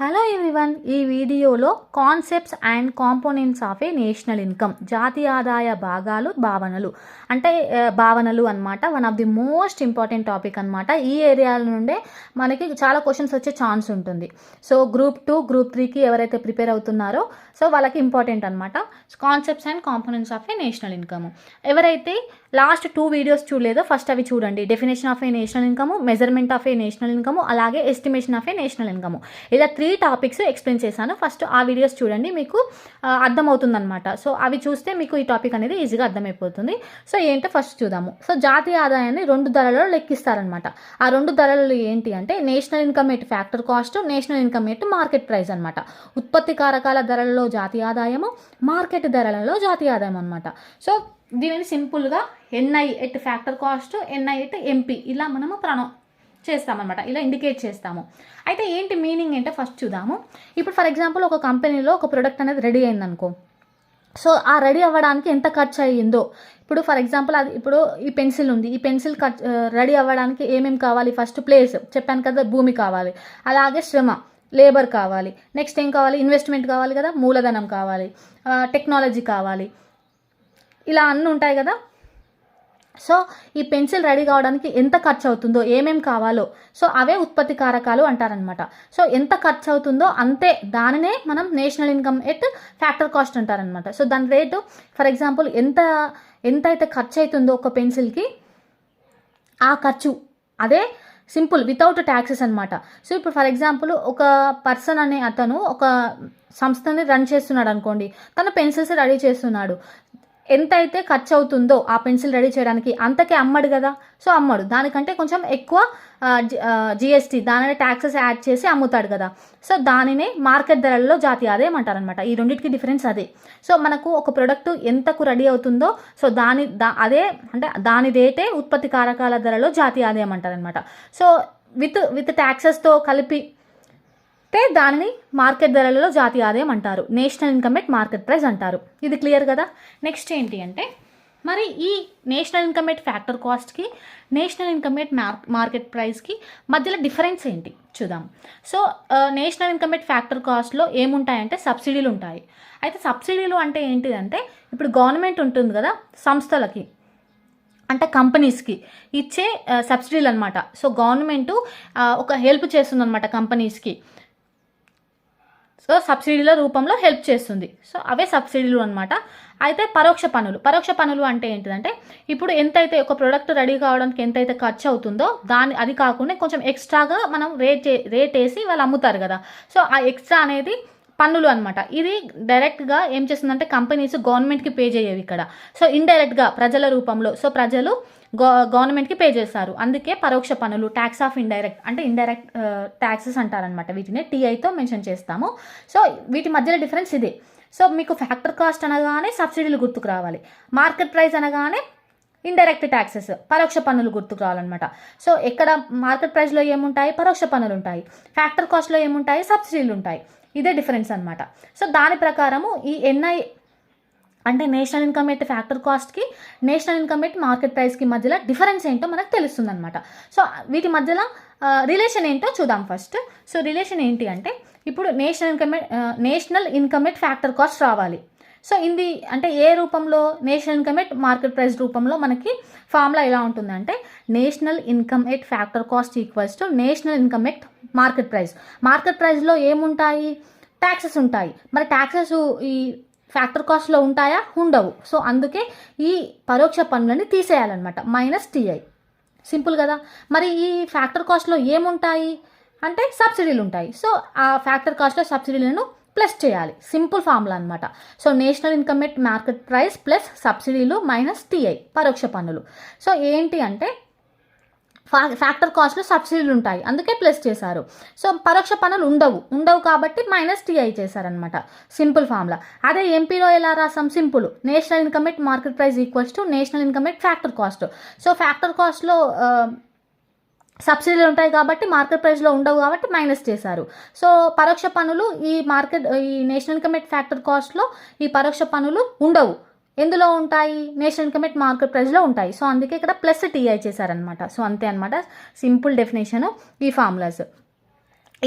Hello everyone ఈ వీడియోలో concepts and components of a national income జాతీయ ఆదాయ భాగాలు భావనలు. అంటే భావనలు అన్నమాట. One of the most important topic అనమాట ఈ ఏరియాల నుండే మనకి చాలా క్వశ్చన్స్ వచ్చే ఛాన్స్ ఉంటుంది. సో గ్రూప్ టూ గ్రూప్ త్రీకి ఎవరైతే ప్రిపేర్ అవుతున్నారో సో వాళ్ళకి ఇంపార్టెంట్ అనమాట concepts and components of a national income ఎవరైతే లాస్ట్ టూ వీడియోస్ చూడలేదో ఫస్ట్ అవి చూడండి. Definition of a national income measurement of a national income అలాగే estimation of a national income ఇలా త్రీ టాపిక్స్ ఎక్స్ప్లెయిన్ చేశాను. First ఆ videos చూడండి మీకు అర్థమవుతుందనమాట సో అవి చూస్తే మీకు ఈ టాపిక్ అనేది ఈజీగా అర్థమైపోతుంది. సో ఏంటో ఫస్ట్ చూద్దాము. సో జాతీయ ఆదాయాన్ని రెండు ధరలలో లెక్కిస్తారనమాట ఆ రెండు ధరలు ఏంటి అంటే national income at factor cost national income at market price అనమాట ఉత్పత్తి కారకాల ధరలలో జాతీయ ఆదాయము మార్కెట్ ధరలలో జాతీయ ఆదాయం అనమాట సో దీనిని సింపుల్గా NI at factor cost NI at MP ఇలా మనము ప్రణ చేస్తామన్నమాట. ఇలా ఇండికేట్ చేస్తాము. అయితే ఏంటి మీనింగ్ ఏంటో ఫస్ట్ చూద్దాము. ఇప్పుడు ఫర్ ఎగ్జాంపుల్ ఒక కంపెనీలో ఒక ప్రొడక్ట్ అనేది రెడీ అయిందనుకో. సో ఆ రెడీ అవ్వడానికి ఎంత ఖర్చు అయ్యిందో. ఇప్పుడు ఫర్ ఎగ్జాంపుల్ అది ఇప్పుడు ఈ పెన్సిల్ ఉంది. ఈ పెన్సిల్ ఖర్చు రెడీ అవ్వడానికి ఏమేమి కావాలి? ఫస్ట్ ప్లేస్ చెప్పాను కదా భూమి కావాలి. అలాగే శ్రమ లేబర్ కావాలి. నెక్స్ట్ ఏం కావాలి? ఇన్వెస్ట్మెంట్ కావాలి కదా మూలధనం కావాలి. టెక్నాలజీ కావాలి. ఇలా అన్నీ ఉంటాయి కదా. సో ఈ పెన్సిల్ రెడీ కావడానికి ఎంత ఖర్చు అవుతుందో ఏమేం కావాలో సో అవే ఉత్పత్తి కారకాలు అంటారనమాట సో ఎంత ఖర్చు అవుతుందో అంతే దానినే మనం national income at factor cost అంటారనమాట సో దాని రేటు ఫర్ ఎగ్జాంపుల్ ఎంత ఎంత అయితే ఖర్చు అవుతుందో ఒక పెన్సిల్కి ఆ ఖర్చు అదే సింపుల్ వితౌట్ ట్యాక్సెస్ అనమాట సో ఇప్పుడు ఫర్ ఎగ్జాంపుల్ ఒక పర్సన్ అనే అతను ఒక సంస్థని రన్ చేస్తున్నాడు అనుకోండి తన పెన్సిల్స్ రెడీ చేస్తున్నాడు. ఎంత అయితే ఖర్చు అవుతుందో ఆ పెన్సిల్ రెడీ చేయడానికి అంతకే అమ్మడు కదా. సో అమ్మడు. దానికంటే కొంచెం ఎక్కువ జిఎస్టీ దానిని ట్యాక్సెస్ యాడ్ చేసి అమ్ముతాడు కదా. సో దానినే మార్కెట్ ధరలలో జాతీయ ఆదాయం అంటారనమాట ఈ రెండింటికి డిఫరెన్స్ అదే. సో మనకు ఒక ప్రొడక్ట్ ఎంతకు రెడీ అవుతుందో సో దాని దా అదే అంటే దాని రేటే ఉత్పత్తి కారకాల ధరలో జాతీయ ఆదాయం అంటారనమాట సో విత్ విత్ ట్యాక్సెస్తో కలిపి అయితే దానిని మార్కెట్ ధరలలో జాతీయ ఆదాయం అంటారు. National income at market price అంటారు. ఇది క్లియర్ కదా? నెక్స్ట్ ఏంటి అంటే మరి ఈ నేషనల్ ఇన్కమ్ ఎట్ ఫ్యాక్టర్ కాస్ట్కి నేషనల్ ఇన్కమ్ ఎట్ మార్కెట్ ప్రైస్కి మధ్యలో డిఫరెన్స్ ఏంటి? చూద్దాం. So national income at factor కాస్ట్లో ఏముంటాయంటే సబ్సిడీలు ఉంటాయి. అయితే సబ్సిడీలు అంటే ఏంటిదంటే ఇప్పుడు గవర్నమెంట్ ఉంటుంది కదా సంస్థలకి అంటే కంపెనీస్కి ఇచ్చే సబ్సిడీలు అనమాట సో గవర్నమెంట్ ఒక హెల్ప్ చేస్తుంది అనమాట కంపెనీస్కి సో సబ్సిడీల రూపంలో హెల్ప్ చేస్తుంది. సో అవే సబ్సిడీలు అనమాట అయితే పరోక్ష పనులు. పరోక్ష పనులు అంటే ఏంటిదంటే ఇప్పుడు ఎంతైతే ఒక ప్రోడక్ట్ రెడీ కావడానికి ఎంతైతే ఖర్చు అవుతుందో దాని అది కాకుండా కొంచెం ఎక్స్ట్రాగా మనం రేట్ చే- రేట్ వేసి వాళ్ళు అమ్ముతారు కదా. సో ఆ ఎక్స్ట్రా అనేది పన్నులు అనమాట ఇది డైరెక్ట్గా ఏం చేస్తుందంటే కంపెనీస్ గవర్నమెంట్కి పే చేయవి ఇక్కడ. సో ఇండైరెక్ట్గా ప్రజల రూపంలో సో ప్రజలు గవర్నమెంట్కి పే చేస్తారు. అందుకే పరోక్ష పన్నులు ట్యాక్స్ ఆఫ్ ఇండైరెక్ట్ అంటే ఇండైరెక్ట్ ట్యాక్సెస్ అంటారనమాట వీటిని టీఐతో మెన్షన్ చేస్తాము. సో వీటి మధ్యలో డిఫరెన్స్ ఇదే. సో మీకు ఫ్యాక్టర్ కాస్ట్ అనగానే సబ్సిడీలు గుర్తుకు రావాలి. మార్కెట్ ప్రైస్ అనగానే ఇండైరెక్ట్ ట్యాక్సెస్ పరోక్ష పన్నులు గుర్తుకు రావాలన్నమాట. సో ఎక్కడ మార్కెట్ ప్రైస్లో ఏముంటాయి? పరోక్ష పన్నులు ఉంటాయి. ఫ్యాక్టర్ కాస్ట్లో ఏముంటాయి? సబ్సిడీలు ఉంటాయి. ఇదే డిఫరెన్స్ అనమాట సో దాని ప్రకారము ఈ ఎన్ఐ అంటే నేషనల్ ఇన్కమ్ ఎట్ ఫ్యాక్టర్ కాస్ట్కి నేషనల్ ఇన్కమ్ ఎట్ మార్కెట్ ప్రైస్కి మధ్యలో డిఫరెన్స్ ఏంటో మనకు తెలుస్తుంది అనమాట సో వీటి మధ్యలో రిలేషన్ ఏంటో చూద్దాం ఫస్ట్. సో రిలేషన్ ఏంటి అంటే ఇప్పుడు national income national income at factor cost రావాలి. సో ఇది అంటే ఏ రూపంలో national income at market price రూపంలో మనకి ఫార్ములా ఎలా ఉంటుందంటే national income at factor cost equals to national income at market price. Market ప్రైస్లో ఏముంటాయి? ట్యాక్సెస్ ఉంటాయి. మరి ట్యాక్సెస్ ఈ ఫ్యాక్టర్ కాస్ట్లో ఉంటాయా? ఉండవు. సో అందుకే ఈ పరోక్ష పన్నులని తీసేయాలన్నమాట. మైనస్ టీఐ సింపుల్ కదా? మరి ఈ ఫ్యాక్టర్ కాస్ట్లో ఏముంటాయి? అంటే సబ్సిడీలు ఉంటాయి. సో ఆ ఫ్యాక్టర్ కాస్ట్లో సబ్సిడీలను ప్లస్ చేయాలి. సింపుల్ ఫార్ములా అనమాట so national income at market price plus సబ్సిడీలు మైనస్ టీఐ పరోక్ష పన్నులు. సో ఏంటి అంటే ఫా ఫ్యాక్టర్ కాస్ట్లో సబ్సిడీలు ఉంటాయి. అందుకే ప్లస్ చేశారు. సో పరోక్ష పనులు ఉండవు. ఉండవు కాబట్టి మైనస్ టీఐ చేశారనమాట సింపుల్ ఫార్ములా. అదే ఎంపీలో ఎలా రాసాం? Simple. National income at market price equals to national income at factor cost. So factor కాస్ట్లో సబ్సిడీలు ఉంటాయి కాబట్టి మార్కెట్ ప్రైస్లో ఉండవు కాబట్టి మైనస్ చేశారు. సో పరోక్ష పనులు ఈ మార్కెట్ ఈ నేషనల్ ఇన్కమ్ ఎట్ ఫ్యాక్టర్ కాస్ట్లో ఈ పరోక్ష పనులు ఉండవు. ఎందులో ఉంటాయి? నేషనల్ ఇన్కమెట్ మార్కెట్ ప్రైస్లో ఉంటాయి. సో అందుకే ఇక్కడ ప్లస్ టీఐ చేశారనమాట సో అంతే అనమాట సింపుల్ డెఫినేషన్ ఈ ఫార్ములాస్.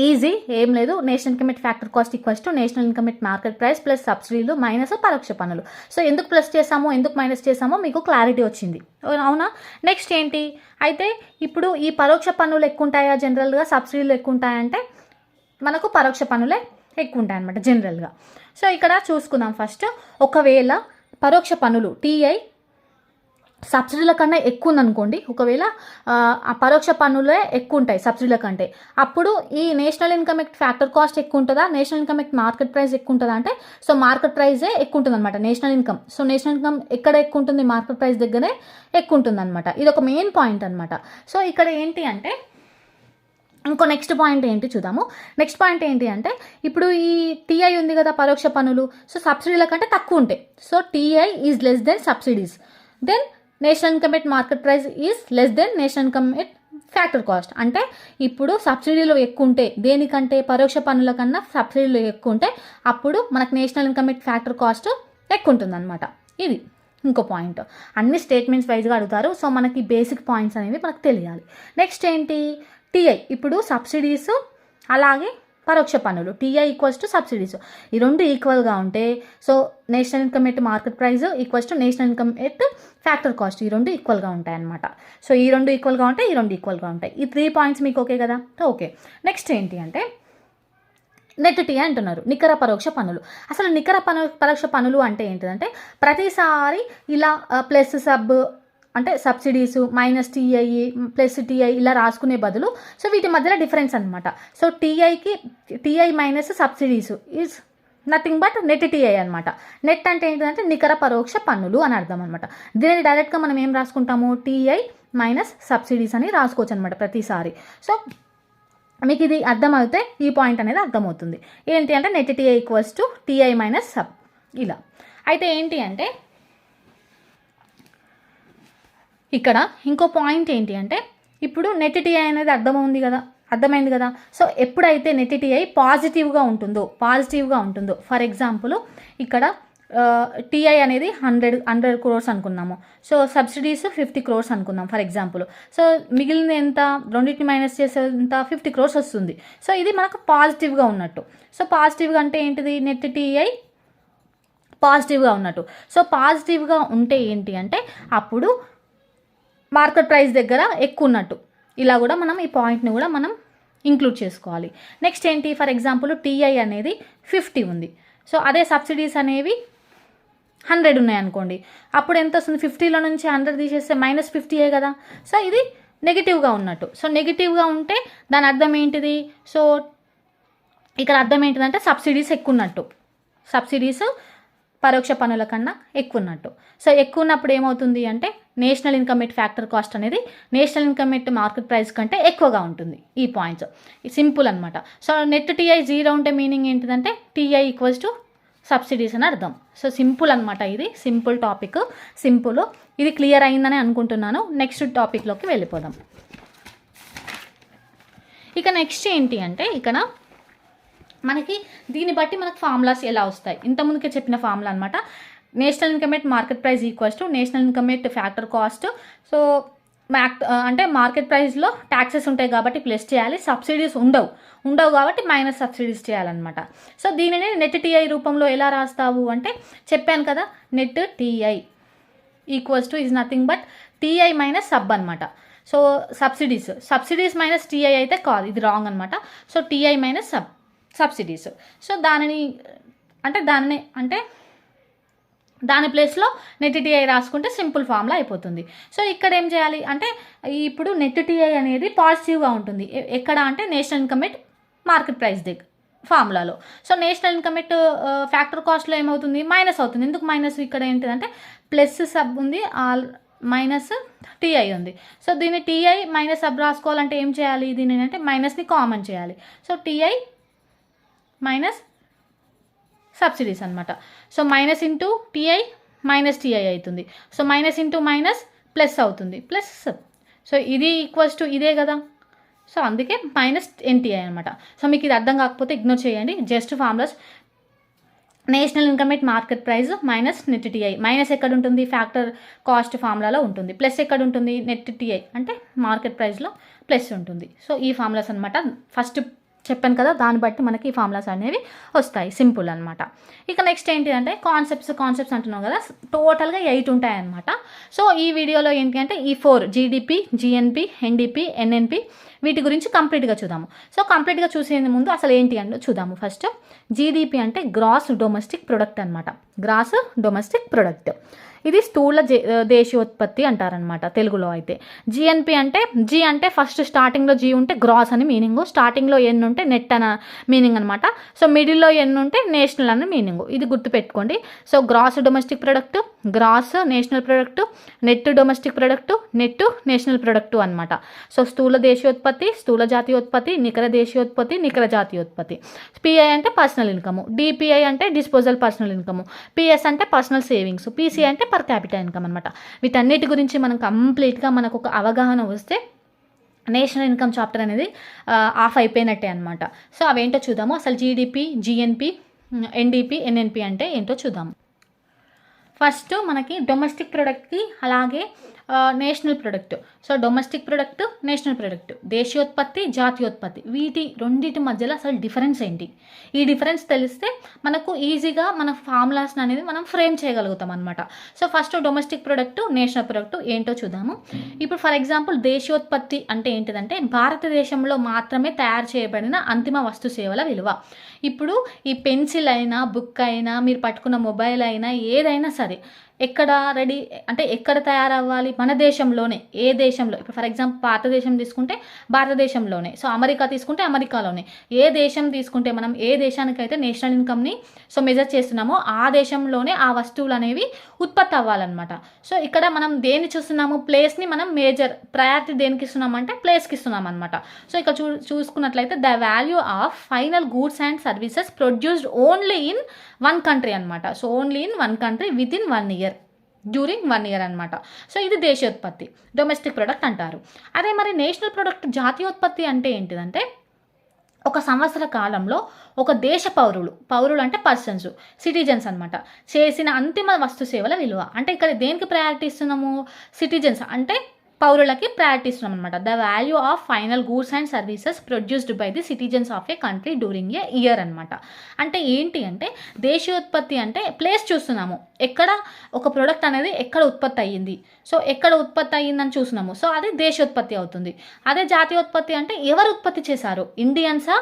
ఈజీ ఏం లేదు. National income factor cost equals to national income at market price plus సబ్సిడీలు మైనస్ పరోక్ష పన్నులు. సో ఎందుకు ప్లస్ చేసామో ఎందుకు మైనస్ చేసామో మీకు క్లారిటీ వచ్చింది. అవునా? నెక్స్ట్ ఏంటి? అయితే ఇప్పుడు ఈ పరోక్ష పన్నులు ఎక్కువ ఉంటాయా జనరల్గా సబ్సిడీలు ఎక్కువ ఉంటాయంటే మనకు పరోక్ష పన్నులే ఎక్కువ ఉంటాయి అనమాట జనరల్గా. సో ఇక్కడ చూసుకుందాం ఫస్ట్. ఒకవేళ పరోక్ష పన్నులు టీఐ సబ్సిడీల కన్నా ఎక్కువ ఉందనుకోండి ఒకవేళ ఆ, పరోక్ష పన్నులే ఎక్కువ ఉంటాయి సబ్సిడీల కంటే. అప్పుడు ఈ national income at factor cost ఎక్కువ ఉంటుందా national income at market price ఎక్కువ ఉంటుందా అంటే సో మార్కెట్ ప్రైజే ఎక్కువ ఉంటుంది అనమాట national income. So national income ఎక్కడ ఎక్కువ ఉంటుంది మార్కెట్ ప్రైస్ దగ్గరే ఎక్కువ ఉంటుంది అనమాట ఇది ఒక మెయిన్ పాయింట్ అనమాట సో ఇక్కడ ఏంటి అంటే ఇంకో నెక్స్ట్ పాయింట్ ఏంటి చూద్దాము. నెక్స్ట్ పాయింట్ ఏంటి అంటే ఇప్పుడు ఈ టీఐ ఉంది కదా పరోక్ష పన్నులు సో సబ్సిడీల కంటే తక్కువ ఉంటాయి. So TI is less than subsidies then national income at market price is less than national income at factor cost అంటే ఇప్పుడు సబ్సిడీలు ఎక్కువ ఉంటే దేనికంటే? పరోక్ష పన్నుల కన్నా సబ్సిడీలు ఎక్కువ ఉంటే అప్పుడు మనకు national income at factor cost ఎక్కువ ఉంటుంది అనమాట ఇది ఇంకో పాయింట్ అన్ని స్టేట్మెంట్స్ వైజ్గా అడుగుతారు సో మనకి బేసిక్ పాయింట్స్ అనేవి మనకు తెలియాలి. నెక్స్ట్ ఏంటి? టీఐ ఇప్పుడు సబ్సిడీస్ అలాగే పరోక్ష పన్నులు. టీఐ ఈక్వల్స్ టు సబ్సిడీస్ ఈ రెండు ఈక్వల్గా ఉంటే so national income at market price equals to national income at factor cost ఈ రెండు ఈక్వల్గా ఉంటాయి అనమాట సో ఈ రెండు ఈక్వల్గా ఉంటాయి ఈ రెండు ఈక్వల్గా ఉంటాయి. ఈ త్రీ పాయింట్స్ మీకు ఓకే కదా? ఓకే నెక్స్ట్ ఏంటి అంటే నెట్ టీ అంటున్నారు. నికర పరోక్ష పనులు అసలు నికర పను పరోక్ష పనులు అంటే ఏంటిదంటే ప్రతిసారి ఇలా uh, ప్లస్ సబ్ అంటే subsidies minus TI plus TI ఇలా రాసుకునే బదులు సో వీటి మధ్యలో డిఫరెన్స్ అనమాట so టీఐకి TI minus subsidies is nothing but net TI అనమాట నెట్ అంటే ఏంటంటే నికర పరోక్ష పన్నులు అని అర్థం అనమాట దీనిని డైరెక్ట్గా మనం ఏం రాసుకుంటాము? టీఐ మైనస్ సబ్సిడీస్ అని రాసుకోవచ్చు అనమాట ప్రతిసారి. సో మీకు ఇది అర్థమవుతే ఈ పాయింట్ అనేది అర్థమవుతుంది. ఏంటి అంటే net TI equals to TI minus sub ఇలా. అయితే ఏంటి అంటే ఇక్కడ ఇంకో పాయింట్ ఏంటి అంటే ఇప్పుడు నెట్ టీఐ అనేది అర్థమైంది కదా అర్థమైంది కదా. సో ఎప్పుడైతే నెట్ టీఐ పాజిటివ్గా ఉంటుందో పాజిటివ్గా ఉంటుందో ఫర్ ఎగ్జాంపుల్ ఇక్కడ టీఐ అనేది హండ్రెడ్ హండ్రెడ్ క్రోర్స్ అనుకున్నాము సో సబ్సిడీస్ ఫిఫ్టీ క్రోర్స్ అనుకుందాం ఫర్ ఎగ్జాంపుల్ సో మిగిలిన ఎంత? రెండింటిని మైనస్ చేసే ఎంత? ఫిఫ్టీ క్రోర్స్ వస్తుంది. సో ఇది మనకు పాజిటివ్గా ఉన్నట్టు. సో పాజిటివ్గా అంటే ఏంటిది? నెట్ టీఐ పాజిటివ్గా ఉన్నట్టు. సో పాజిటివ్గా ఉంటే ఏంటి అంటే అప్పుడు మార్కెట్ ప్రైస్ దగ్గర ఎక్కువ ఉన్నట్టు. ఇలా కూడా మనం ఈ పాయింట్ని కూడా మనం ఇంక్లూడ్ చేసుకోవాలి. నెక్స్ట్ ఏంటి? ఫర్ ఎగ్జాంపుల్ టీఐ అనేది ఫిఫ్టీ ఉంది. సో అదే సబ్సిడీస్ అనేవి హండ్రెడ్ ఉన్నాయనుకోండి అప్పుడు ఎంత వస్తుంది? ఫిఫ్టీలో నుంచి హండ్రెడ్ తీసేస్తే మైనస్ ఫిఫ్టీయే కదా. సో ఇది నెగిటివ్గా ఉన్నట్టు. సో నెగిటివ్గా ఉంటే దాని అర్థం ఏంటిది? సో ఇక్కడ అర్థం ఏంటిదంటే సబ్సిడీస్ ఎక్కువ ఉన్నట్టు. సబ్సిడీస్ పరోక్ష పన్నుల కన్నా ఎక్కువ ఉన్నట్టు సో ఎక్కువ ఉన్నప్పుడు ఏమవుతుంది అంటే national income at factor cost అనేది national income at market price కంటే ఎక్కువగా ఉంటుంది ఈ పాయింట్స్. సింపుల్ అనమాట సో నెట్ టీఐ జీరో ఉంటే మీనింగ్ ఏంటిదంటే టీఐ ఈక్వల్స్ టు సబ్సిడీస్ అని అర్థం. సో సింపుల్ అనమాట ఇది. Simple topic simple. ఇది క్లియర్ అయిందని అనుకుంటున్నాను. నెక్స్ట్ టాపిక్లోకి వెళ్ళిపోదాం. ఇక నెక్స్ట్ ఏంటి అంటే ఇక్కడ మనకి దీన్ని బట్టి మనకు ఫార్ములాస్ ఎలా వస్తాయి? ఇంతకుముందుకే చెప్పిన ఫార్ములా అనమాట national income at market price equals to national income at factor cost. So Mac అంటే మార్కెట్ ప్రైస్లో ట్యాక్సెస్ ఉంటాయి కాబట్టి ప్లస్ చేయాలి సబ్సిడీస్ ఉండవు. ఉండవు కాబట్టి మైనస్ సబ్సిడీస్ చేయాలన్నమాట. సో దీనిని నెట్ టీఐ రూపంలో ఎలా రాస్తావు అంటే చెప్పాను కదా net TI equals to is nothing but TI minus sub అనమాట so subsidies. Subsidies minus TI అయితే కాదు ఇది రాంగ్ అనమాట so TI minus sub. Subsidies. So దానిని అంటే దాన్ని అంటే దాని ప్లేస్లో నెట్ టీఐ రాసుకుంటే సింపుల్ ఫామ్లో అయిపోతుంది. సో ఇక్కడ ఏం చేయాలి అంటే ఇప్పుడు నెట్ టీఐ అనేది పాజిటివ్గా ఉంటుంది. ఎక్కడ అంటే national income at market price దగ్గర ఫార్ములాలో so national income at factor కాస్ట్లో ఏమవుతుంది? మైనస్ అవుతుంది. ఎందుకు మైనస్? ఇక్కడ ఏంటిదంటే ప్లస్ సబ్ ఉంది ఆల్ మైనస్ టీఐ ఉంది. సో దీన్ని టీఐ మైనస్ సబ్ రాసుకోవాలంటే ఏం చేయాలి? దీని అంటే మైనస్ని కామన్ చేయాలి. సో టీఐ మైనస్ సబ్సిడీస్ అనమాట so minus into TI minus TI అవుతుంది. So minus into minus plus అవుతుంది. ప్లస్ సో ఇది ఈక్వల్స్ టు ఇదే కదా. సో అందుకే మైనస్ ఎన్టీఐ అనమాట సో మీకు ఇది అర్థం కాకపోతే ఇగ్నోర్ చేయండి. Just formulas national income at market price minus net TI minus ఎక్కడ ఉంటుంది? ఫ్యాక్టర్ కాస్ట్ ఫార్ములాలో ఉంటుంది. ప్లస్ ఎక్కడ ఉంటుంది? నెట్ టీఐ అంటే మార్కెట్ ప్రైస్లో ప్లస్ ఉంటుంది. సో ఈ ఫార్ములాస్ అనమాట ఫస్ట్ చెప్పాను కదా దాన్ని బట్టి మనకి ఈ ఫార్ములాస్ అనేవి వస్తాయి. సింపుల్ అనమాట ఇక నెక్స్ట్ ఏంటి అంటే కాన్సెప్ట్స్ కాన్సెప్ట్స్ అంటున్నాం కదా టోటల్గా ఎయిట్ ఉంటాయన్నమాట. సో ఈ వీడియోలో ఏంటి అంటే ఈ four GDP GNP NDP NNP వీటి గురించి కంప్లీట్గా చూద్దాము. సో కంప్లీట్గా చూసే ముందు అసలు ఏంటి అంటే చూద్దాము. ఫస్ట్ జీడిపి అంటే గ్రాస్ డొమెస్టిక్ ప్రొడక్ట్ అనమాట గ్రాస్ డొమెస్టిక్ ప్రొడక్ట్. ఇది స్థూల దేశీయోత్పత్తి అంటారనమాట తెలుగులో అయితే. జిఎన్పి అంటే జి అంటే ఫస్ట్ స్టార్టింగ్లో జీ ఉంటే గ్రాస్ అని మీనింగ్ స్టార్టింగ్లో ఎన్ని ఉంటే నెట్ అన్న మీనింగ్ అనమాట సో మిడిల్లో ఎన్ని ఉంటే నేషనల్ అని మీనింగ్ ఇది గుర్తుపెట్టుకోండి so gross domestic product gross national product net domestic product net national product అనమాట సో స్థూల దేశీయోత్పత్తి స్థూల జాతీయోత్పత్తి నికర దేశీయోత్పత్తి నికర జాతీయోత్పత్తి. పిఐ అంటే పర్సనల్ ఇన్కమ్ డిపిఐ అంటే డిస్పోజల్ పర్సనల్ ఇన్కమ్ పిఎస్ అంటే పర్సనల్ సేవింగ్స్ పీసీ అంటే పర్ క్యాపిటల్ ఇన్కమ్ అనమాట వీటన్నిటి గురించి మనం కంప్లీట్గా మనకు ఒక అవగాహన వస్తే నేషనల్ ఇన్కమ్ చాప్టర్ అనేది ఆఫ్ అయిపోయినట్టే అనమాట సో అవేంటో చూద్దాము. అసలు జీడిపి జిఎన్పి ఎన్డిపి ఎన్ఎన్పి అంటే ఏంటో చూద్దాము. ఫస్ట్ మనకి డొమెస్టిక్ ప్రొడక్ట్కి అలాగే national product so domestic product national product దేశీయోత్పత్తి జాతీయోత్పత్తి. వీటి రెండింటి మధ్యలో అసలు డిఫరెన్స్ ఏంటి? ఈ డిఫరెన్స్ తెలిస్తే మనకు ఈజీగా మన ఫార్ములాస్ అనేది మనం ఫ్రేమ్ చేయగలుగుతాం అనమాట so first domestic product national product ఏంటో చూద్దాము. ఇప్పుడు ఫర్ ఎగ్జాంపుల్ దేశీయోత్పత్తి అంటే ఏంటిదంటే భారతదేశంలో మాత్రమే తయారు చేయబడిన అంతిమ వస్తు సేవల విలువ. ఇప్పుడు ఈ పెన్సిల్ అయినా బుక్ అయినా మీరు పట్టుకున్న మొబైల్ అయినా ఏదైనా సరే ఎక్కడ రెడీ అంటే ఎక్కడ తయారవ్వాలి? మన దేశంలోనే ఏ దేశంలో? ఇప్పుడు ఫర్ ఎగ్జాంపుల్ భారతదేశం తీసుకుంటే భారతదేశంలోనే సో అమెరికా తీసుకుంటే అమెరికాలోనే. ఏ దేశం తీసుకుంటే మనం ఏ దేశానికైతే నేషనల్ ఇన్కమ్ని సో మెజర్ చేస్తున్నామో ఆ దేశంలోనే ఆ వస్తువులు అనేవి ఉత్పత్తి అవ్వాలన్నమాట. సో ఇక్కడ మనం దేన్ని చూస్తున్నాము? ప్లేస్ని మనం మేజర్ ప్రయారిటీ దేనికి ఇస్తున్నామంటే ప్లేస్కి ఇస్తున్నాం అనమాట సో ఇక్కడ చూ చూసుకున్నట్లయితే the value of final goods and services produced only in one country అనమాట so only in one country with in one year during one year అనమాట సో ఇది దేశీయోత్పత్తి డొమెస్టిక్ ప్రొడక్ట్ అంటారు. అదే మరి నేషనల్ ప్రొడక్ట్ జాతీయోత్పత్తి అంటే ఏంటిదంటే ఒక సంవత్సర కాలంలో ఒక దేశ పౌరులు పౌరులు అంటే పర్సన్స్ సిటిజన్స్ అనమాట చేసిన అంతిమ వస్తు సేవల విలువ. అంటే ఇక్కడ దేనికి ప్రయారిటీ ఇస్తున్నాము? సిటిజన్స్ అంటే పౌరులకి ప్రయారిటిస్తున్నాం అనమాట the value of final goods and services produced by the citizens of a country during a year అనమాట అంటే ఏంటి అంటే దేశీయోత్పత్తి అంటే ప్లేస్ చూస్తున్నాము. ఎక్కడ ఒక ప్రోడక్ట్ అనేది ఎక్కడ ఉత్పత్తి అయ్యింది? సో ఎక్కడ ఉత్పత్తి అయ్యిందని చూస్తున్నాము. సో అది దేశోత్పత్తి అవుతుంది. అదే జాతీయోత్పత్తి అంటే ఎవరు ఉత్పత్తి చేశారు? ఇండియన్సా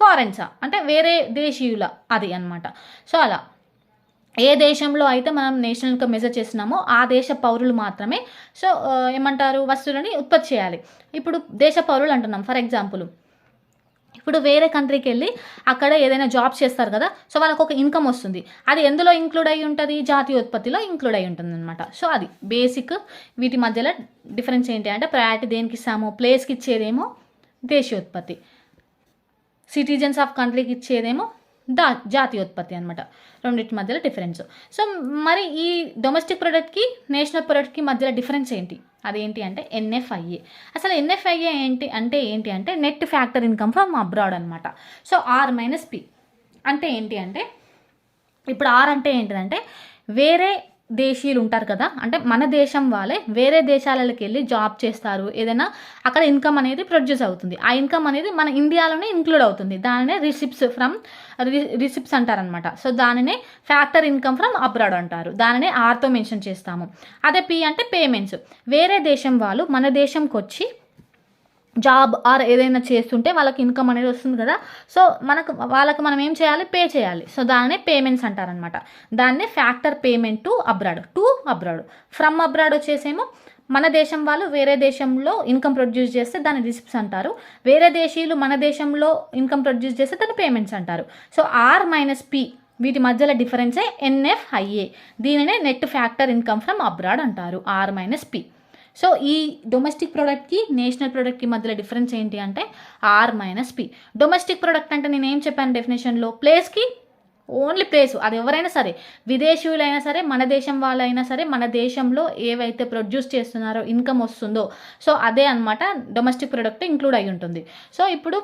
ఫారెన్సా అంటే వేరే దేశీయుల? అది అనమాట సో అలా. ఏ దేశంలో అయితే మనం నేషనల్గా మెజర్ చేస్తున్నామో ఆ దేశ పౌరులు మాత్రమే. సో ఏమంటారు? వస్తువులని ఉత్పత్తి చేయాలి. ఇప్పుడు దేశ పౌరులు అంటున్నాం. ఫర్ ఎగ్జాంపుల్ ఇప్పుడు వేరే కంట్రీకి వెళ్ళి అక్కడ ఏదైనా జాబ్ చేస్తారు కదా సో వాళ్ళకు ఒక ఇన్కమ్ వస్తుంది. అది ఎందులో ఇంక్లూడ్ అయి ఉంటుంది? జాతీయోత్పత్తిలో ఇంక్లూడ్ అయి ఉంటుంది అనమాట సో అది బేసిక్ వీటి మధ్యలో డిఫరెన్స్ ఏంటి అంటే ప్రయారిటీ దేనికి ఇస్తామో? ప్లేస్కి ఇచ్చేదేమో దేశీయోత్పత్తి సిటిజన్స్ ఆఫ్ కంట్రీకి ఇచ్చేదేమో దా జాతీయోత్పత్తి అనమాట రెండింటి మధ్యలో డిఫరెన్స్ సో మరి ఈ డొమెస్టిక్ ప్రొడక్ట్కి నేషనల్ ప్రొడక్ట్కి మధ్యలో డిఫరెన్స్ ఏంటి? అదేంటి అంటే ఎన్ఎఫ్ఐఏ అసలు ఎన్ఎఫ్ఐఏ ఏంటి అంటే ఏంటి అంటే net factor income from abroad అనమాట సో ఆర్ మైనస్ పి అంటే ఏంటి అంటే ఇప్పుడు ఆర్ అంటే ఏంటిదంటే వేరే దేశీయులు ఉంటారు కదా అంటే మన దేశం వాళ్ళే వేరే దేశాలకు వెళ్ళి జాబ్ చేస్తారు ఏదైనా అక్కడ ఇన్కమ్ అనేది ప్రొడ్యూస్ అవుతుంది. ఆ ఇన్కమ్ అనేది మన ఇండియాలోనే ఇంక్లూడ్ అవుతుంది. దానినే రిసిప్ట్స్ ఫ్రమ్ రిసిప్ట్స్ అంటారనమాట సో దానినే ఫ్యాక్టర్ ఇన్కమ్ ఫ్రమ్ అబ్రాడ్ అంటారు. దానినే ఆర్తో మెన్షన్ చేస్తాము. అదే పి అంటే పేమెంట్స్. వేరే దేశం వాళ్ళు మన దేశంకి వచ్చి జాబ్ ఆర్ ఏదైనా చేస్తుంటే వాళ్ళకి ఇన్కమ్ అనేది వస్తుంది కదా. సో మనకు వాళ్ళకి మనం ఏం చేయాలి? పే చేయాలి. సో దాన్నే పేమెంట్స్ అంటారనమాట దాన్నే factor payment to abroad. To abroad. From abroad వచ్చేసేమో మన దేశం వాళ్ళు వేరే దేశంలో ఇన్కమ్ ప్రొడ్యూస్ చేస్తే దాన్ని రిసిప్ట్స్ అంటారు. వేరే దేశీయులు మన దేశంలో ఇన్కమ్ ప్రొడ్యూస్ చేస్తే దాన్ని పేమెంట్స్ అంటారు. సో ఆర్ మైనస్ పి వీటి మధ్యలో డిఫరెన్సే ఎన్ఎఫ్ఐఏ దీనినే net factor income from abroad అంటారు. R minus P. సో ఈ డొమెస్టిక్ ప్రోడక్ట్కి నేషనల్ ప్రోడక్ట్కి మధ్యలో డిఫరెన్స్ ఏంటి అంటే R minus P domestic product అంటే నేను ఏం చెప్పాను డెఫినేషన్లో ప్లేస్కి ఓన్లీ ప్లేస్ అది ఎవరైనా సరే విదేశీయులైనా సరే మన దేశం వాళ్ళైనా సరే మన దేశంలో ఏవైతే ప్రొడ్యూస్ చేస్తున్నారో ఇన్కమ్ వస్తుందో సో అదే అనమాట డొమెస్టిక్ ప్రోడక్ట్ ఇంక్లూడ్ అయి ఉంటుంది. సో ఇప్పుడు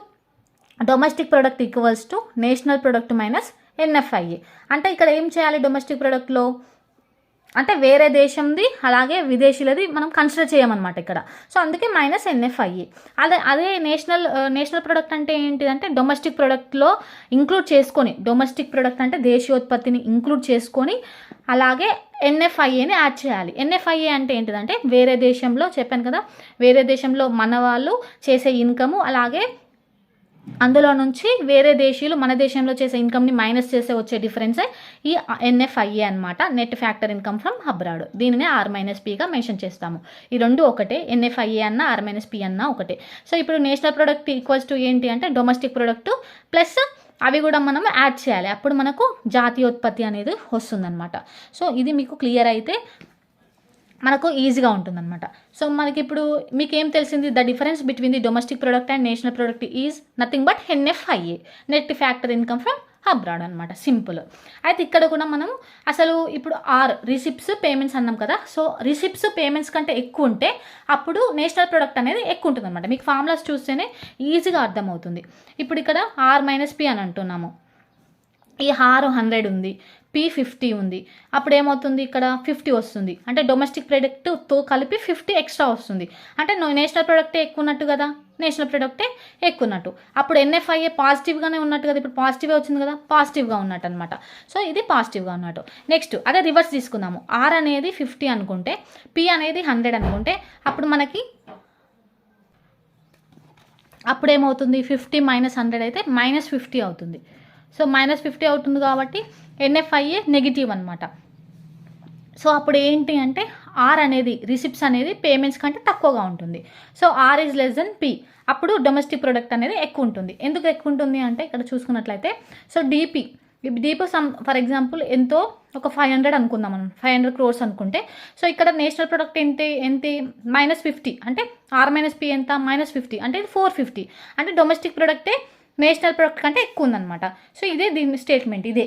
domestic product equals to national product minus NFIA అంటే ఇక్కడ ఏం చేయాలి డొమెస్టిక్ ప్రోడక్ట్లో అంటే వేరే దేశంది అలాగే విదేశీలది మనం కన్సిడర్ చేయమన్నమాట ఇక్కడ. సో అందుకే మైనస్ ఎన్ఎఫ్ఐఏ అదే అదే నేషనల్ నేషనల్ ప్రొడక్ట్ అంటే ఏంటిదంటే డొమెస్టిక్ ప్రొడక్ట్లో ఇంక్లూడ్ చేసుకొని డొమెస్టిక్ ప్రొడక్ట్ అంటే దేశీయోత్పత్తిని ఇంక్లూడ్ చేసుకొని అలాగే ఎన్ఎఫ్ఐఏని యాడ్ చేయాలి. ఎన్ఎఫ్ఐఏ అంటే ఏంటిదంటే వేరే దేశంలో చెప్పాను కదా వేరే దేశంలో మన వాళ్ళు చేసే ఇన్కము అలాగే అందులో నుంచి వేరే దేశీయులు మన దేశంలో చేసే ఇన్కమ్ని మైనస్ చేసే వచ్చే డిఫరెన్సే ఈ ఎన్ఎఫ్ఐఏ అనమాట net factor income from abroad దీనినే ఆర్ మైనస్ పీగా మెన్షన్ చేస్తాము. ఈ రెండు ఒకటే. ఎన్ఎఫ్ఐఏ అన్న ఆర్ మైనస్ పీ అన్న ఒకటే. సో ఇప్పుడు నేషనల్ ప్రొడక్ట్ ఈక్వల్స్ టు ఏంటి అంటే డొమెస్టిక్ ప్రొడక్ట్ ప్లస్ అవి కూడా మనం యాడ్ చేయాలి. అప్పుడు మనకు జాతీయోత్పత్తి అనేది వస్తుందన్నమాట. సో ఇది మీకు క్లియర్ అయితే మనకు ఈజీగా ఉంటుందన్నమాట. సో మనకి ఇప్పుడు మీకు ఏం తెలిసింది the difference between the domestic product and national product is nothing but NFIA net factor income from abroad అనమాట సింపుల్ అయితే ఇక్కడ కూడా మనం అసలు ఇప్పుడు ఆర్ రిసిప్ట్స్ పేమెంట్స్ అన్నాం కదా. సో రిసిప్ట్స్ పేమెంట్స్ కంటే ఎక్కువ ఉంటే అప్పుడు నేషనల్ ప్రొడక్ట్ అనేది ఎక్కువ ఉంటుంది అనమాట మీకు ఫార్ములాస్ చూస్తేనే ఈజీగా అర్థమవుతుంది. ఇప్పుడు ఇక్కడ ఆర్ మైనస్ పి అని అంటున్నాము. ఈ హార్ హండ్రెడ్ ఉంది. పీ ఫిఫ్టీ ఉంది. అప్పుడు ఏమవుతుంది ఇక్కడ? ఫిఫ్టీ వస్తుంది. అంటే డొమెస్టిక్ ప్రొడక్ట్తో కలిపి ఫిఫ్టీ ఎక్స్ట్రా వస్తుంది. అంటే నేషనల్ ప్రొడక్టే ఎక్కువ ఉన్నట్టు కదా? నేషనల్ ప్రొడక్టే ఎక్కువ ఉన్నట్టు అప్పుడు ఎన్ఎఫ్ఐఏ పాజిటివ్గానే ఉన్నట్టు కదా? ఇప్పుడు పాజిటివే వచ్చింది కదా? పాజిటివ్గా ఉన్నట్టు అనమాట సో ఇది పాజిటివ్గా ఉన్నట్టు. నెక్స్ట్ అదే రివర్స్ తీసుకుందాము. ఆర్ అనేది ఫిఫ్టీ అనుకుంటే పి అనేది హండ్రెడ్ అనుకుంటే అప్పుడు మనకి అప్పుడు ఏమవుతుంది ఫిఫ్టీ మైనస్ హండ్రెడ్ అయితే మైనస్ ఫిఫ్టీ అవుతుంది. సో మైనస్ ఫిఫ్టీ అవుతుంది కాబట్టి ఎన్ఎఫ్ఐఏ నెగిటివ్ అనమాట సో అప్పుడు ఏంటి అంటే ఆర్ అనేది రిసిప్ట్స్ అనేది పేమెంట్స్ కంటే తక్కువగా ఉంటుంది. So R is less than P అప్పుడు డొమెస్టిక్ ప్రొడక్ట్ అనేది ఎక్కువ ఉంటుంది. ఎందుకు ఎక్కువ ఉంటుంది అంటే ఇక్కడ చూసుకున్నట్లయితే సో డిపి డిపో సమ్ ఫర్ ఎగ్జాంపుల్ ఎంతో ఒక ఫైవ్ హండ్రెడ్ అనుకుందాం మనం. ఫైవ్ హండ్రెడ్ క్రోర్స్ అనుకుంటే. సో ఇక్కడ నేషనల్ ప్రొడక్ట్ ఎంత ఎంత మైనస్ ఫిఫ్టీ అంటే ఆర్ మైనస్ పి ఎంత? మైనస్ ఫిఫ్టీ అంటే ఇది ఫోర్ ఫిఫ్టీ అంటే డొమెస్టిక్ ప్రొడక్టే నేషనల్ ప్రొడక్ట్ కంటే ఎక్కువ ఉందన్నమాట సో ఇదే దీని స్టేట్మెంట్ ఇదే.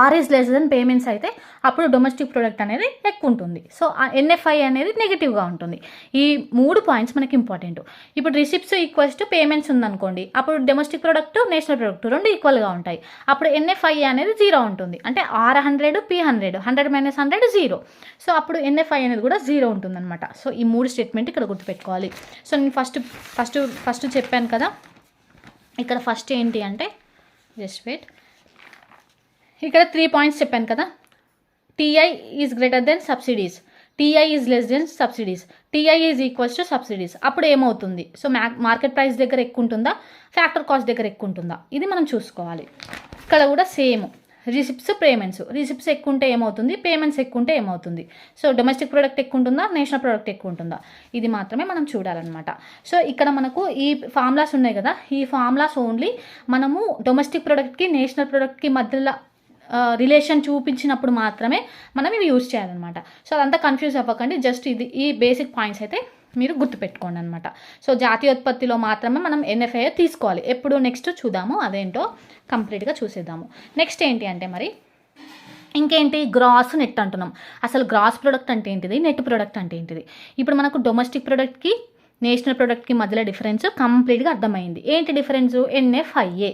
R is less than payments అయితే అప్పుడు డొమెస్టిక్ ప్రొడక్ట్ అనేది ఎక్కువ ఉంటుంది సో ఎన్ఎఫ్ఐ అనేది నెగిటివ్గా ఉంటుంది. ఈ మూడు పాయింట్స్ మనకి ఇంపార్టెంట్ ఇప్పుడు రిసిప్ట్స్ ఈక్వల్స్ టు పేమెంట్స్ ఉందనుకోండి అప్పుడు డొమెస్టిక్ ప్రొడక్ట్ నేషనల్ ప్రొడక్ట్ రెండు ఈక్వల్గా ఉంటాయి. అప్పుడు ఎన్ఎఫ్ఐ అనేది జీరో ఉంటుంది. అంటే R hundred P hundred hundred minus hundred zero so అప్పుడు ఎన్ఎఫ్ఐ అనేది కూడా జీరో ఉంటుందన్నమాట. సో ఈ మూడు స్టేట్మెంట్ ఇక్కడ గుర్తుపెట్టుకోవాలి. సో నేను ఫస్ట్ ఫస్ట్ ఫస్ట్ చెప్పాను కదా ఇక్కడ ఫస్ట్ ఏంటి అంటే జస్ట్ వెయిట్ ఇక్కడ త్రీ పాయింట్స్ చెప్పాను కదా. TI is greater than subsidies TI is less than subsidies TI is equals to subsidies అప్పుడు ఏమవుతుంది? సో మార్కెట్ ప్రైస్ దగ్గర ఎక్కువ ఉంటుందా? ఫ్యాక్టర్ కాస్ట్ దగ్గర ఎక్కువ ఉంటుందా? ఇది మనం చూసుకోవాలి. ఇక్కడ కూడా సేమ్ రిసిప్ట్స్ పేమెంట్స్ రిసిప్ట్స్ ఎక్కువ ఉంటే ఏమవుతుంది? పేమెంట్స్ ఎక్కువ ఉంటే ఏమవుతుంది? సో డొమెస్టిక్ ప్రోడక్ట్ ఎక్కువ ఉంటుందా నేషనల్ ప్రోడక్ట్ ఎక్కువ ఉంటుందా ఇది మాత్రమే మనం చూడాలన్నమాట. సో ఇక్కడ మనకు ఈ ఫార్ములాస్ ఉన్నాయి కదా? ఈ ఫార్ములాస్ ఓన్లీ మనము డొమెస్టిక్ ప్రోడక్ట్కి నేషనల్ ప్రోడక్ట్కి మధ్యలో రిలేషన్ చూపించినప్పుడు మాత్రమే మనం ఇవి యూజ్ చేయాలన్నమాట. సో అదంతా కన్ఫ్యూజ్ అవ్వకండి. జస్ట్ ఇది ఈ బేసిక్ పాయింట్స్ అయితే మీరు గుర్తుపెట్టుకోండి అనమాట సో జాతీయోత్పత్తిలో మాత్రమే మనం ఎన్ఎఫ్ఐ తీసుకోవాలి. ఎప్పుడు నెక్స్ట్ చూద్దాము అదేంటో కంప్లీట్గా చూసేద్దాము. నెక్స్ట్ ఏంటి అంటే మరి ఇంకేంటి? గ్రాస్ నెట్ అంటున్నాం. అసలు గ్రాస్ ప్రొడక్ట్ అంటే ఏంటిది? నెట్ ప్రొడక్ట్ అంటే ఏంటిది? ఇప్పుడు మనకు డొమెస్టిక్ ప్రొడక్ట్కి నేషనల్ ప్రొడక్ట్కి మధ్యలో డిఫరెన్స్ కంప్లీట్గా అర్థమైంది. ఏంటి difference NFIA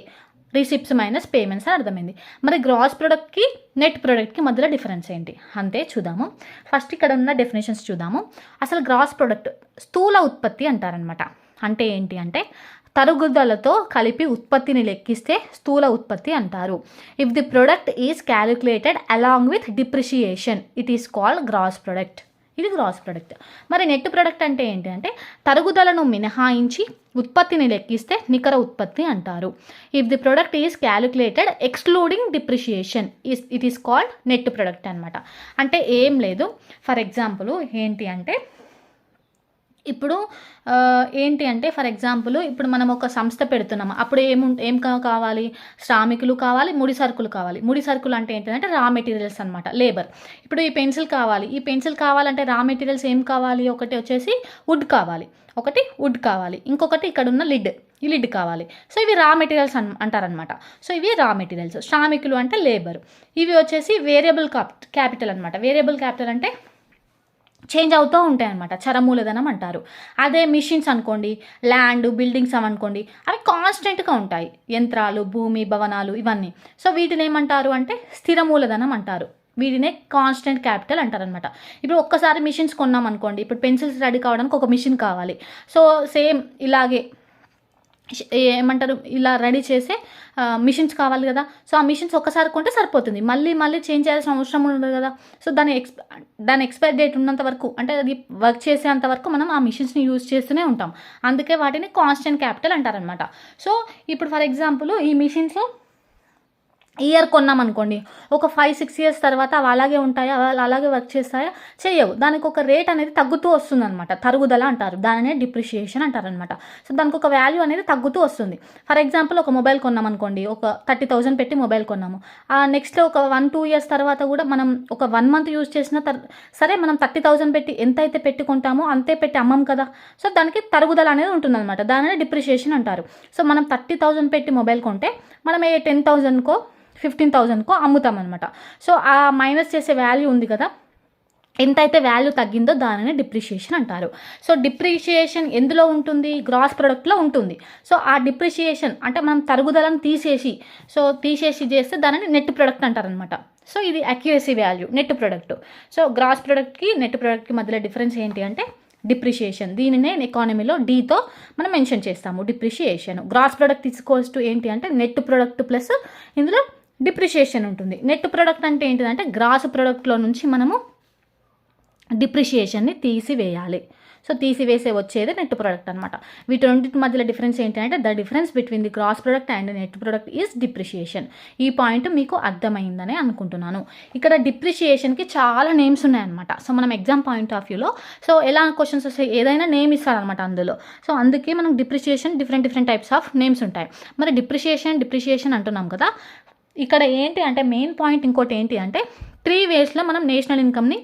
receipts minus payments అని అర్థమైంది. మరి గ్రాస్ ప్రొడక్ట్కి నెట్ ప్రొడక్ట్కి మధ్యలో డిఫరెన్స్ ఏంటి? అంతే చూద్దాము. ఫస్ట్ ఇక్కడ ఉన్న డెఫినేషన్స్ చూద్దాము. అసలు గ్రాస్ ప్రొడక్ట్ స్థూల ఉత్పత్తి అంటారనమాట అంటే ఏంటి అంటే తరుగుదలతో కలిపి ఉత్పత్తిని లెక్కిస్తే స్థూల ఉత్పత్తి అంటారు. If the product is calculated along with depreciation it is called gross product ఇది గ్రాస్ ప్రొడక్ట్ మరి నెట్ ప్రొడక్ట్ అంటే ఏంటి అంటే తరుగుదలను మినహాయించి ఉత్పత్తిని లెక్కిస్తే నికర ఉత్పత్తి అంటారు. If the product is calculated excluding depreciation is it is called net product అనమాట అంటే ఏం లేదు. ఫర్ ఎగ్జాంపుల్ ఏంటి అంటే ఇప్పుడు ఏంటి అంటే ఫర్ ఎగ్జాంపుల్ ఇప్పుడు మనం ఒక సంస్థ పెడుతున్నాము అప్పుడు ఏము ఏం కావాలి? శ్రామికులు కావాలి ముడి సరుకులు కావాలి. ముడి సరుకులు అంటే ఏంటంటే రా మెటీరియల్స్ అనమాట లేబర్. ఇప్పుడు ఈ పెన్సిల్ కావాలి. ఈ పెన్సిల్ కావాలంటే రా మెటీరియల్స్ ఏం కావాలి? ఒకటి వచ్చేసి వుడ్ కావాలి. ఒకటి వుడ్ కావాలి. ఇంకొకటి ఇక్కడ ఉన్న లిడ్. ఈ లిడ్ కావాలి. సో ఇవి రా మెటీరియల్స్ అన్ అంటారనమాట సో ఇవి రా మెటీరియల్స్. శ్రామికులు అంటే లేబర్. ఇవి వచ్చేసి వేరియబుల్ క్యాపిటల్ అనమాట వేరియబుల్ క్యాపిటల్ అంటే చేంజ్ అవుతూ ఉంటాయి అనమాట చరమూలధనం అంటారు. అదే మిషన్స్ అనుకోండి ల్యాండ్ బిల్డింగ్స్ అవి అనుకోండి అవి కాన్స్టెంట్గా ఉంటాయి. యంత్రాలు భూమి భవనాలు ఇవన్నీ. సో వీటిని ఏమంటారు అంటే స్థిర మూలధనం అంటారు. వీటినే కాన్స్టెంట్ క్యాపిటల్ అంటారనమాట ఇప్పుడు ఒక్కసారి మిషన్స్ కొన్నాం అనుకోండి ఇప్పుడు పెన్సిల్స్ రెడీ కావడానికి ఒక మిషన్ కావాలి. సో సేమ్ ఇలాగే ఏమంటారు ఇలా రెడీ చేసే మిషన్స్ కావాలి కదా. సో ఆ మిషన్స్ ఒక్కసారి కొంటే సరిపోతుంది. మళ్ళీ మళ్ళీ చేంజ్ చేయాల్సిన అవసరం ఉండదు కదా. సో దాని ఎక్స్ దాని ఎక్స్పైర్ డేట్ ఉన్నంత వరకు అంటే అది వర్క్ చేసేంత వరకు మనం ఆ మిషన్స్ని యూజ్ చేస్తూనే ఉంటాం. అందుకే వాటిని కాన్స్టెంట్ క్యాపిటల్ అంటారనమాట సో ఇప్పుడు ఫర్ ఎగ్జాంపుల్ ఈ మిషన్స్ ఇయర్ కొన్నాం అనుకోండి ఒక ఫైవ్ సిక్స్ ఇయర్స్ తర్వాత అవి అలాగే ఉంటాయా అవి అలాగే వర్క్ చేస్తాయా? చేయవు దానికి ఒక రేట్ అనేది తగ్గుతూ వస్తుంది అనమాట తరుగుదల అంటారు. దానినే డిప్రిషియేషన్ అంటారనమాట సో దానికి ఒక వాల్యూ అనేది తగ్గుతూ వస్తుంది. ఫర్ ఎగ్జాంపుల్ ఒక మొబైల్ కొన్నాం అనుకోండి ఒక థర్టీ థౌసండ్ పెట్టి మొబైల్ కొన్నాము. ఆ నెక్స్ట్ ఒక వన్ టూ ఇయర్స్ తర్వాత కూడా మనం ఒక వన్ మంత్ యూజ్ చేసిన తర్ సరే మనం థర్టీ థౌసండ్ పెట్టి ఎంత అయితే పెట్టుకుంటామో అంతే పెట్టి అమ్మం కదా. సో దానికి తరుగుదల అనేది ఉంటుందన్నమాట. దానినే డిప్రిషియేషన్ అంటారు. సో మనం థర్టీ థౌసండ్ పెట్టి మొబైల్ కొంటే మనం ఏ టెన్ థౌసండ్కో ఫిఫ్టీన్ థౌజండ్కు అమ్ముతామన్నమాట. సో ఆ మైనస్ చేసే వాల్యూ ఉంది కదా ఎంతైతే వాల్యూ తగ్గిందో దానిని డిప్రిషియేషన్ అంటారు. సో డిప్రిషియేషన్ ఎందులో ఉంటుంది? గ్రాస్ ప్రొడక్ట్లో ఉంటుంది. సో ఆ డిప్రిషియేషన్ అంటే మనం తరుగుదలను తీసేసి సో తీసేసి చేస్తే దానిని నెట్ ప్రొడక్ట్ అంటారనమాట సో ఇది accuracy value net product. So gross ప్రొడక్ట్కి net ప్రొడక్ట్కి మధ్యలో డిఫరెన్స్ ఏంటి అంటే డిప్రిషియేషన్. దీనినే ఎకానమీలో డీతో మనం మెన్షన్ చేస్తాము డిప్రిషియేషన్. గ్రాస్ ప్రొడక్ట్ తీసుకోవచ్చు టు ఏంటి అంటే నెట్ ప్రొడక్ట్ ప్లస్ ఇందులో డిప్రిషియేషన్ ఉంటుంది. నెట్ ప్రొడక్ట్ అంటే ఏంటిదంటే గ్రాస్ ప్రోడక్ట్లో నుంచి మనము డిప్రిషియేషన్ని తీసివేయాలి. సో తీసివేసే వచ్చేది నెట్ ప్రొడక్ట్ అనమాట వీటి రెండింటి మధ్యలో డిఫరెన్స్ ఏంటంటే the difference between the gross product and net product is depreciation. ఈ పాయింట్ మీకు అర్థమైందని అనుకుంటున్నాను. ఇక్కడ డిప్రిషియేషన్కి చాలా నేమ్స్ ఉన్నాయన్నమాట. సో మనం ఎగ్జామ్ పాయింట్ ఆఫ్ వ్యూలో సో ఎలా క్వశ్చన్స్ వస్తాయి ఏదైనా నేమ్ ఇస్తారనమాట అందులో. సో అందుకే మనం depreciation different different types of names ఉంటాయి. మరి డిప్రిషియేషన్ డిప్రిషియేషన్ అంటున్నాం కదా ఇక్కడ ఏంటి అంటే మెయిన్ పాయింట్ ఇంకోటి ఏంటి అంటే త్రీ వేస్లో మనం నేషనల్ ఇన్కమ్ని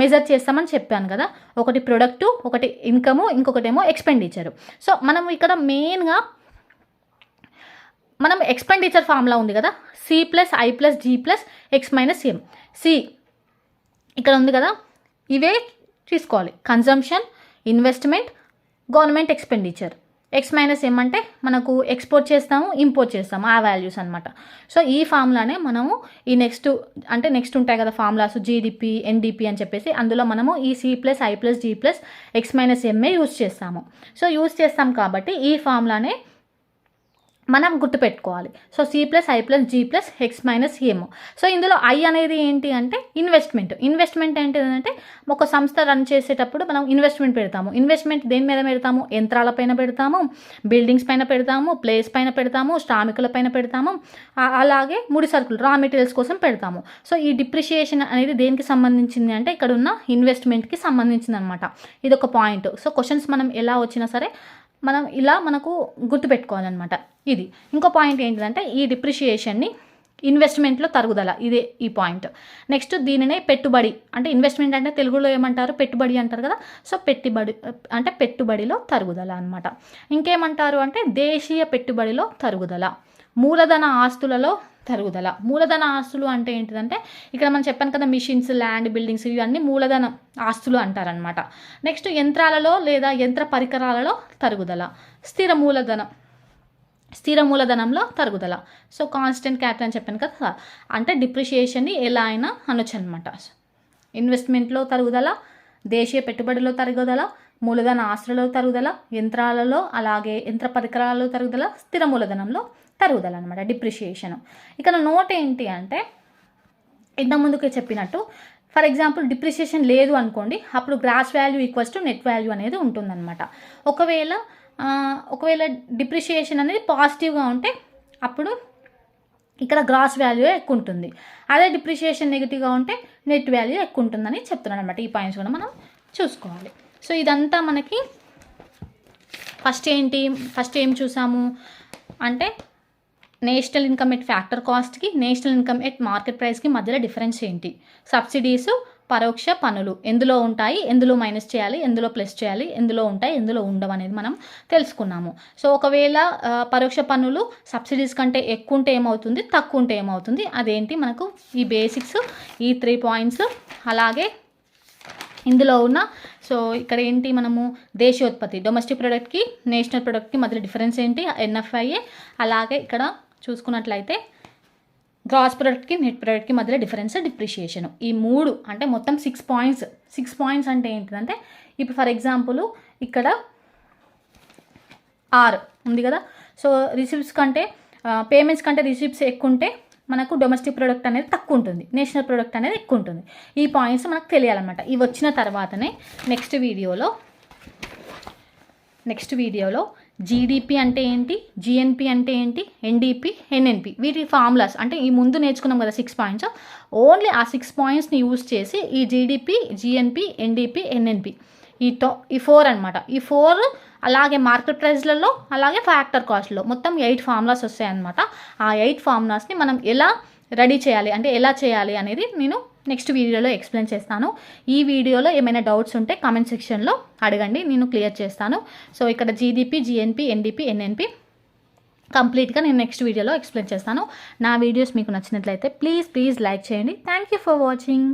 మెజర్ చేస్తామని చెప్పాను కదా. ఒకటి ప్రొడక్టు ఒకటి ఇన్కము ఇంకొకటేమో ఎక్స్పెండిచరు సో మనం ఇక్కడ మెయిన్గా మనం ఎక్స్పెండిచర్ ఫార్ములా ఉంది కదా. C plus I plus G plus X minus M C ఇక్కడ ఉంది కదా. ఇవే తీసుకోవాలి. Consumption investment government expenditure X minus ఏమంటే మనకు ఎక్స్పోర్ట్ చేస్తాము ఇంపోర్ట్ చేస్తాము ఆ వాల్యూస్ అనమాట సో ఈ ఫార్ములానే మనము ఈ నెక్స్ట్ అంటే నెక్స్ట్ ఉంటాయి కదా ఫార్ములాస్ జీడిపి ఎన్డిపి అని చెప్పేసి అందులో మనము ఈ C plus I plus G plus X minus MA use చేస్తాము. సో యూస్ చేస్తాం కాబట్టి ఈ ఫార్ములానే మనం గుర్తుపెట్టుకోవాలి. So C plus I plus G plus X minus ఏమో సో ఇందులో ఐ అనేది ఏంటి అంటే ఇన్వెస్ట్మెంట్ ఇన్వెస్ట్మెంట్ ఏంటిదంటే ఒక సంస్థ రన్ చేసేటప్పుడు మనం ఇన్వెస్ట్మెంట్ పెడతాము. ఇన్వెస్ట్మెంట్ దేని మీద పెడతాము? యంత్రాల పైన పెడతాము బిల్డింగ్స్ పైన పెడతాము ప్లేస్ పైన పెడతాము శ్రామికుల పైన పెడతాము అలాగే ముడి సరుకులు రా మెటీరియల్స్ కోసం పెడతాము. సో ఈ డిప్రిషియేషన్ అనేది దేనికి సంబంధించింది అంటే ఇక్కడ ఉన్న ఇన్వెస్ట్మెంట్కి సంబంధించింది అనమాట ఇది ఒక పాయింట్ సో క్వశ్చన్స్ మనం ఎలా వచ్చినా సరే మనం ఇలా మనకు గుర్తుపెట్టుకోవాలన్నమాట. ఇది. ఇంకో పాయింట్ ఏంటిదంటే ఈ డిప్రిషియేషన్ని ఇన్వెస్ట్మెంట్లో తరుగుదల. ఇదే ఈ పాయింట్ నెక్స్ట్ దీనినే పెట్టుబడి. అంటే ఇన్వెస్ట్మెంట్ అంటే తెలుగులో ఏమంటారు? పెట్టుబడి అంటారు కదా? సో పెట్టుబడి అంటే పెట్టుబడిలో తరుగుదల అనమాట ఇంకేమంటారు అంటే దేశీయ పెట్టుబడిలో తరుగుదల. మూలధన ఆస్తులలో తరుగుదల. మూలధన ఆస్తులు అంటే ఏంటిదంటే ఇక్కడ మనం చెప్పాను కదా మిషన్స్ ల్యాండ్ బిల్డింగ్స్ ఇవన్నీ మూలధన ఆస్తులు అంటారనమాట నెక్స్ట్ యంత్రాలలో లేదా యంత్ర పరికరాలలో తరుగుదల. స్థిర మూలధనం. స్థిర మూలధనంలో తరుగుదల. సో కాన్స్టెంట్ క్యాపిటల్ అని చెప్పాను కదా అంటే డిప్రిషియేషన్ని ఎలా అయినా అనొచ్చు అనమాట ఇన్వెస్ట్మెంట్లో తరుగుదల దేశీయ పెట్టుబడిలో తరుగుదల మూలధన ఆస్తులలో తరుగుదల యంత్రాలలో అలాగే యంత్ర పరికరాలలో తరుగుదల స్థిర మూలధనంలో తరుగుదల అనమాట డిప్రిషియేషన్ ఇక్కడ నోట్ ఏంటి అంటే ఇంత ముందుకే చెప్పినట్టు ఫర్ ఎగ్జాంపుల్ డిప్రిషియేషన్ లేదు అనుకోండి అప్పుడు gross value equals to net value అనేది ఉంటుందన్నమాట. ఒకవేళ ఒకవేళ డిప్రిషియేషన్ అనేది పాజిటివ్గా ఉంటే అప్పుడు ఇక్కడ గ్రాస్ వాల్యూ ఎక్కువ ఉంటుంది. అదే డిప్రిషియేషన్ నెగిటివ్గా ఉంటే నెట్ వాల్యూ ఎక్కువ ఉంటుందని చెప్తున్నాను అనమాట ఈ పాయింట్స్ కూడా మనం చూసుకోవాలి. సో ఇదంతా మనకి ఫస్ట్ ఏంటి ఫస్ట్ ఏం చూసాము? అంటే నేషనల్ ఇన్కమ్ ఎట్ ఫ్యాక్టర్ కాస్ట్కి నేషనల్ ఇన్కమ్ ఎట్ మార్కెట్ ప్రైస్కి మధ్యలో డిఫరెన్స్ ఏంటి? సబ్సిడీస్ పరోక్ష పనులు ఎందులో ఉంటాయి ఎందులో మైనస్ చేయాలి ఎందులో ప్లస్ చేయాలి ఎందులో ఉంటాయి ఎందులో ఉండవు అనేది మనం తెలుసుకున్నాము. సో ఒకవేళ పరోక్ష పన్నులు సబ్సిడీస్ కంటే ఎక్కువ ఉంటే ఏమవుతుంది తక్కువ ఉంటే ఏమవుతుంది అదేంటి మనకు ఈ బేసిక్స్ ఈ త్రీ పాయింట్స్ అలాగే ఇందులో ఉన్న సో ఇక్కడ ఏంటి మనము దేశీయోత్పత్తి డొమెస్టిక్ ప్రొడక్ట్కి నేషనల్ ప్రొడక్ట్కి మధ్య డిఫరెన్స్ ఏంటి ఎన్ఎఫ్ఐఏ అలాగే ఇక్కడ చూసుకున్నట్లయితే గ్రాస్ ప్రొడక్ట్కి నెట్ ప్రొడక్ట్కి మధ్యలో డిఫరెన్స్ డిప్రిషియేషన్ ఈ మూడు అంటే మొత్తం సిక్స్ పాయింట్స్ సిక్స్ పాయింట్స్ అంటే ఏంటిదంటే ఇప్పుడు ఫర్ ఎగ్జాంపుల్ ఇక్కడ ఆర్ ఉంది కదా. సో రిసిప్ట్స్ కంటే పేమెంట్స్ కంటే రిసిప్ట్స్ ఎక్కువ ఉంటే మనకు డొమెస్టిక్ ప్రొడక్ట్ అనేది తక్కువ ఉంటుంది నేషనల్ ప్రొడక్ట్ అనేది ఎక్కువ ఉంటుంది ఈ పాయింట్స్ మనకు తెలియాలన్నమాట. ఇవి వచ్చిన తర్వాతనే నెక్స్ట్ వీడియోలో నెక్స్ట్ వీడియోలో జీడిపి అంటే ఏంటి? జిఎన్పి అంటే ఏంటి? ఎన్డిపి ఎన్ఎన్పి వీటి ఫార్ములాస్ అంటే ఈ ముందు నేర్చుకున్నాం కదా సిక్స్ పాయింట్స్ ఓన్లీ ఆ సిక్స్ పాయింట్స్ని యూజ్ చేసి ఈ జీడిపి జిఎన్పి ఎన్డిపి ఎన్ఎన్పి ఈ టో ఈ ఫోర్ అనమాట ఈ ఫోర్ అలాగే మార్కెట్ ప్రైస్లలో అలాగే ఫ్యాక్టర్ కాస్ట్లో మొత్తం ఎయిట్ ఫార్ములాస్ వస్తాయన్నమాట. ఆ ఎయిట్ ఫార్ములాస్ని మనం ఎలా రెడీ చేయాలి? అంటే ఎలా చేయాలి అనేది నేను నెక్స్ట్ వీడియోలో ఎక్స్ప్లెయిన్ చేస్తాను. ఈ వీడియోలో ఏమైనా డౌట్స్ ఉంటే కామెంట్ సెక్షన్లో అడగండి నేను క్లియర్ చేస్తాను. సో ఇక్కడ జీడిపి జిఎన్పి ఎన్డిపి ఎన్ఎన్పి కంప్లీట్గా నేను నెక్స్ట్ వీడియోలో ఎక్స్ప్లెయిన్ చేస్తాను. నా వీడియోస్ మీకు నచ్చినట్లయితే ప్లీజ్ ప్లీజ్ లైక్ చేయండి. Thank you for watching